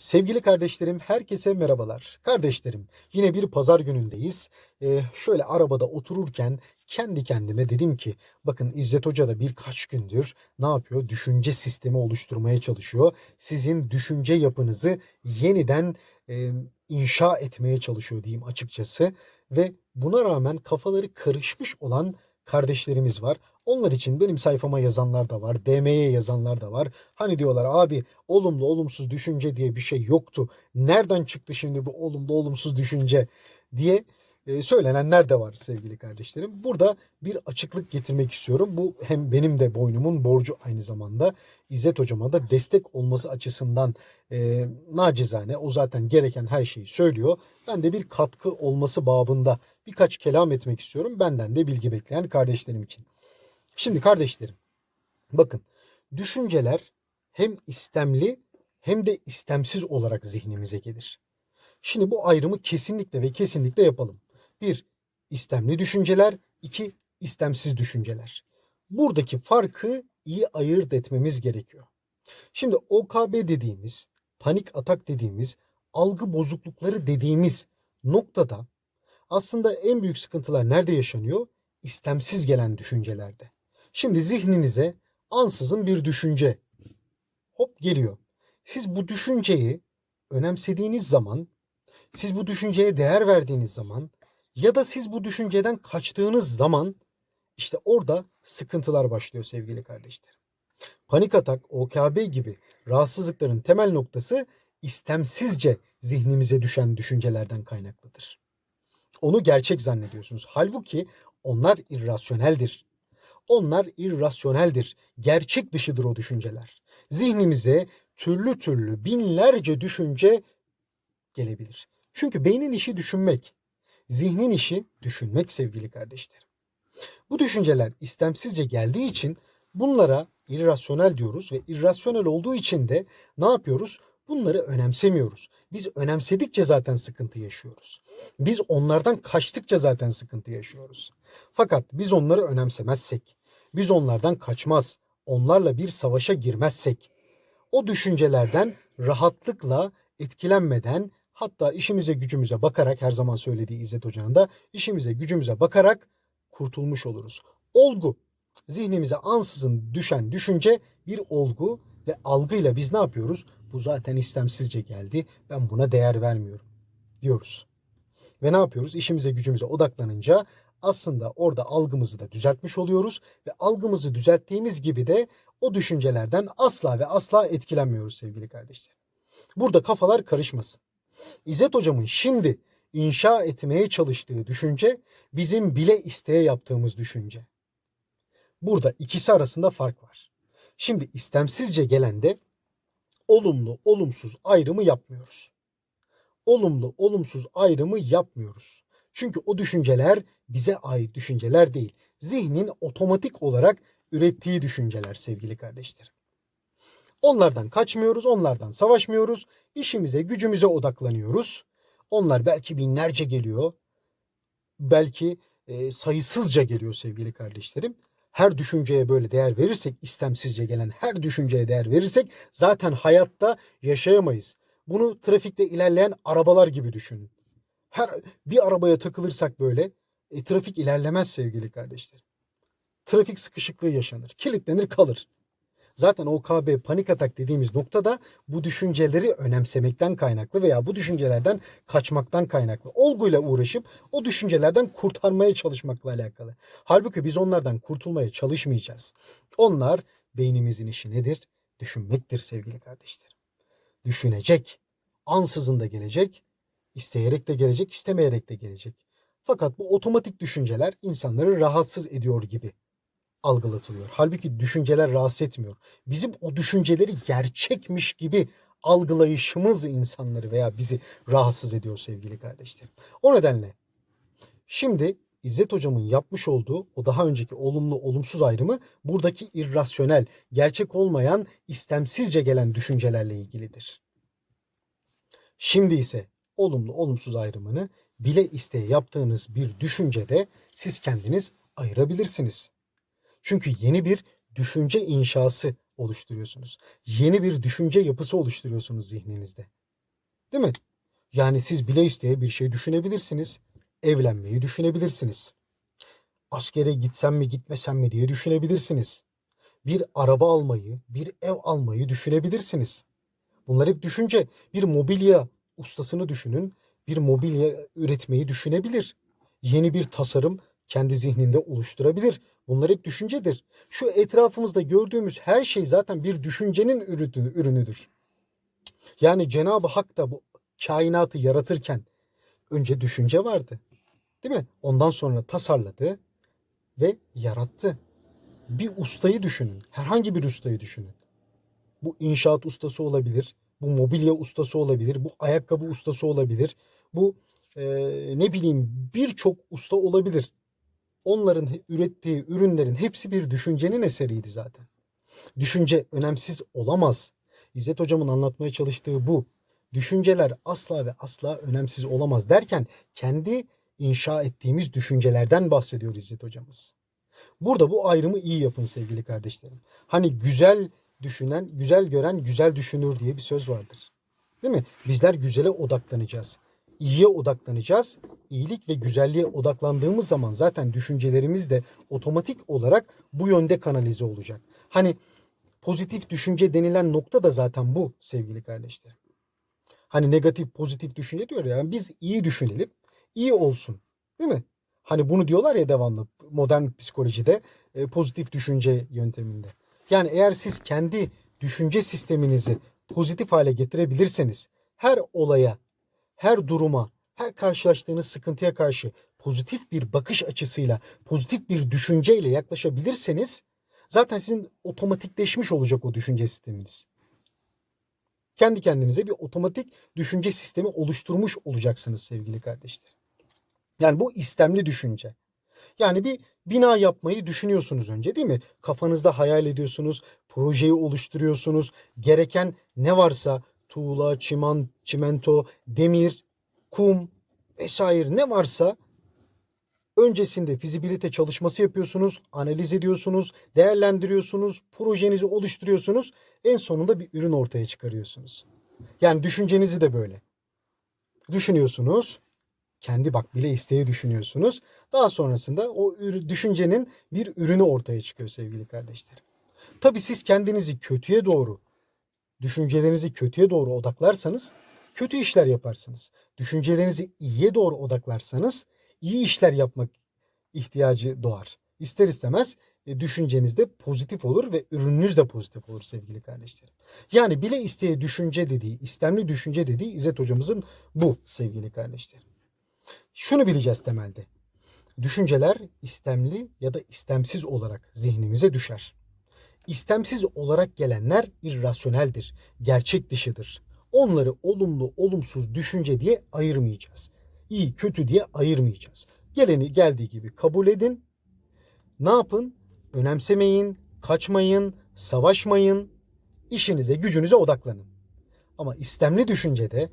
Sevgili kardeşlerim, herkese merhabalar. Kardeşlerim, yine bir pazar günündeyiz. Ee, şöyle arabada otururken kendi kendime dedim ki, bakın İzzet Hoca da birkaç gündür ne yapıyor? Düşünce sistemi oluşturmaya çalışıyor. Sizin düşünce yapınızı yeniden e, inşa etmeye çalışıyor diyeyim açıkçası. Ve buna rağmen kafaları karışmış olan kardeşlerimiz var. Onlar için benim sayfama yazanlar da var, DM'ye yazanlar da var. Hani diyorlar abi olumlu olumsuz düşünce diye bir şey yoktu. Nereden çıktı şimdi bu olumlu olumsuz düşünce diye e, söylenenler de var sevgili kardeşlerim. Burada bir açıklık getirmek istiyorum. Bu hem benim de boynumun borcu aynı zamanda İzzet hocama da destek olması açısından e, nacizane o zaten gereken her şeyi söylüyor. Ben de bir katkı olması babında birkaç kelam etmek istiyorum. Benden de bilgi bekleyen kardeşlerim için. Şimdi kardeşlerim bakın düşünceler hem istemli hem de istemsiz olarak zihnimize gelir. Şimdi bu ayrımı kesinlikle ve kesinlikle yapalım. Bir, istemli düşünceler. iki istemsiz düşünceler. Buradaki farkı iyi ayırt etmemiz gerekiyor. Şimdi OKB dediğimiz, panik atak dediğimiz, algı bozuklukları dediğimiz noktada aslında en büyük sıkıntılar nerede yaşanıyor? İstemsiz gelen düşüncelerde. Şimdi zihninize ansızın bir düşünce hop geliyor. Siz bu düşünceyi önemsediğiniz zaman, siz bu düşünceye değer verdiğiniz zaman ya da siz bu düşünceden kaçtığınız zaman işte orada sıkıntılar başlıyor sevgili kardeşlerim. Panik atak, OKB gibi rahatsızlıkların temel noktası istemsizce zihnimize düşen düşüncelerden kaynaklıdır. Onu gerçek zannediyorsunuz. Halbuki onlar irrasyoneldir. Onlar irrasyoneldir. Gerçek dışıdır o düşünceler. Zihnimize türlü türlü binlerce düşünce gelebilir. Çünkü beynin işi düşünmek. Zihnin işi düşünmek sevgili kardeşlerim. Bu düşünceler istemsizce geldiği için bunlara irrasyonel diyoruz ve irrasyonel olduğu için de ne yapıyoruz? Bunları önemsemiyoruz. Biz önemsedikçe zaten sıkıntı yaşıyoruz. Biz onlardan kaçtıkça zaten sıkıntı yaşıyoruz. Fakat biz onları önemsemezsek, biz onlardan kaçmaz, onlarla bir savaşa girmezsek, o düşüncelerden rahatlıkla etkilenmeden hatta işimize gücümüze bakarak her zaman söylediği İzzet Hoca'nın da işimize gücümüze bakarak kurtulmuş oluruz. Olgu zihnimize ansızın düşen düşünce bir olgu ve algıyla biz ne yapıyoruz? Bu zaten istemsizce geldi. Ben buna değer vermiyorum diyoruz. Ve ne yapıyoruz? İşimize gücümüze odaklanınca aslında orada algımızı da düzeltmiş oluyoruz ve algımızı düzelttiğimiz gibi de o düşüncelerden asla ve asla etkilenmiyoruz sevgili kardeşlerim. Burada kafalar karışmasın. İzzet hocamın şimdi inşa etmeye çalıştığı düşünce bizim bile isteye yaptığımız düşünce. Burada ikisi arasında fark var. Şimdi istemsizce gelende olumlu, olumsuz ayrımı yapmıyoruz. Olumlu, olumsuz ayrımı yapmıyoruz. Çünkü o düşünceler bize ait düşünceler değil. Zihnin otomatik olarak ürettiği düşünceler sevgili kardeşlerim. Onlardan kaçmıyoruz, onlardan savaşmıyoruz. İşimize, gücümüze odaklanıyoruz. Onlar belki binlerce geliyor. Belki e, sayısızca geliyor sevgili kardeşlerim. Her düşünceye böyle değer verirsek, istemsizce gelen her düşünceye değer verirsek zaten hayatta yaşayamayız. Bunu trafikte ilerleyen arabalar gibi düşünün. Her bir arabaya takılırsak böyle e, trafik ilerlemez sevgili kardeşlerim. Trafik sıkışıklığı yaşanır, kilitlenir kalır. Zaten OKB panik atak dediğimiz noktada bu düşünceleri önemsemekten kaynaklı veya bu düşüncelerden kaçmaktan kaynaklı. Olguyla uğraşıp o düşüncelerden kurtarmaya çalışmakla alakalı. Halbuki biz onlardan kurtulmaya çalışmayacağız. Onlar beynimizin işi nedir? Düşünmektir sevgili kardeşlerim. Düşünecek. Ansızın da gelecek. isteyerek de gelecek, istemeyerek de gelecek. Fakat bu otomatik düşünceler insanları rahatsız ediyor gibi algılatılıyor. Halbuki düşünceler rahatsız etmiyor. Bizim o düşünceleri gerçekmiş gibi algılayışımız insanları veya bizi rahatsız ediyor sevgili kardeşlerim. O nedenle şimdi İzzet hocamın yapmış olduğu o daha önceki olumlu olumsuz ayrımı buradaki irrasyonel, gerçek olmayan, istemsizce gelen düşüncelerle ilgilidir. Şimdi ise olumlu olumsuz ayrımını bile isteye yaptığınız bir düşüncede siz kendiniz ayırabilirsiniz. Çünkü yeni bir düşünce inşası oluşturuyorsunuz. Yeni bir düşünce yapısı oluşturuyorsunuz zihninizde. Değil mi? Yani siz bile isteye bir şey düşünebilirsiniz. Evlenmeyi düşünebilirsiniz. Askere gitsem mi gitmesem mi diye düşünebilirsiniz. Bir araba almayı, bir ev almayı düşünebilirsiniz. Bunlar hep düşünce. Bir mobilya ustasını düşünün. Bir mobilya üretmeyi düşünebilir. Yeni bir tasarım kendi zihninde oluşturabilir. Bunlar hep düşüncedir. Şu etrafımızda gördüğümüz her şey zaten bir düşüncenin ürünü- ürünüdür. Yani Cenab-ı Hak da bu kainatı yaratırken önce düşünce vardı. Değil mi? Ondan sonra tasarladı ve yarattı. Bir ustayı düşünün. Herhangi bir ustayı düşünün. Bu inşaat ustası olabilir. Bu mobilya ustası olabilir. Bu ayakkabı ustası olabilir. Bu eee, ne bileyim birçok usta olabilir. Onların ürettiği ürünlerin hepsi bir düşüncenin eseriydi zaten. Düşünce önemsiz olamaz. İzzet hocamın anlatmaya çalıştığı bu. Düşünceler asla ve asla önemsiz olamaz derken kendi inşa ettiğimiz düşüncelerden bahsediyor İzzet hocamız. Burada bu ayrımı iyi yapın sevgili kardeşlerim. Hani güzel düşünen, güzel gören güzel düşünür diye bir söz vardır. Değil mi? Bizler güzele odaklanacağız. İyiye odaklanacağız. İyilik ve güzelliğe odaklandığımız zaman zaten düşüncelerimiz de otomatik olarak bu yönde kanalize olacak. Hani pozitif düşünce denilen nokta da zaten bu sevgili kardeşlerim. Hani negatif pozitif düşünce diyor ya biz iyi düşünelim, iyi olsun. Değil mi? Hani bunu diyorlar ya devamlı modern psikolojide e, pozitif düşünce yönteminde. Yani eğer siz kendi düşünce sisteminizi pozitif hale getirebilirseniz her olaya, her duruma, her karşılaştığınız sıkıntıya karşı pozitif bir bakış açısıyla, pozitif bir düşünceyle yaklaşabilirseniz zaten sizin otomatikleşmiş olacak o düşünce sisteminiz. Kendi kendinize bir otomatik düşünce sistemi oluşturmuş olacaksınız sevgili kardeşler. Yani bu istemli düşünce. Yani bir bina yapmayı düşünüyorsunuz önce değil mi? Kafanızda hayal ediyorsunuz, projeyi oluşturuyorsunuz. Gereken ne varsa tuğla, çiman, çimento, demir, kum vesaire ne varsa öncesinde fizibilite çalışması yapıyorsunuz, analiz ediyorsunuz, değerlendiriyorsunuz, projenizi oluşturuyorsunuz. En sonunda bir ürün ortaya çıkarıyorsunuz. Yani düşüncenizi de böyle. Düşünüyorsunuz, kendi bak bile isteği düşünüyorsunuz. Daha sonrasında o düşüncenin bir ürünü ortaya çıkıyor sevgili kardeşlerim. Tabii siz kendinizi kötüye doğru, düşüncelerinizi kötüye doğru odaklarsanız kötü işler yaparsınız. Düşüncelerinizi iyiye doğru odaklarsanız iyi işler yapmak ihtiyacı doğar. İster istemez e, düşünceniz de pozitif olur ve ürününüz de pozitif olur sevgili kardeşlerim. Yani bile isteye düşünce dediği, istemli düşünce dediği İzzet hocamızın bu sevgili kardeşlerim. Şunu bileceğiz temelde. Düşünceler istemli ya da istemsiz olarak zihnimize düşer. İstemsiz olarak gelenler irrasyoneldir, gerçek dışıdır. Onları olumlu, olumsuz düşünce diye ayırmayacağız. İyi, kötü diye ayırmayacağız. Geleni geldiği gibi kabul edin. Ne yapın? Önemsemeyin, kaçmayın, savaşmayın. İşinize, gücünüze odaklanın. Ama istemli düşüncede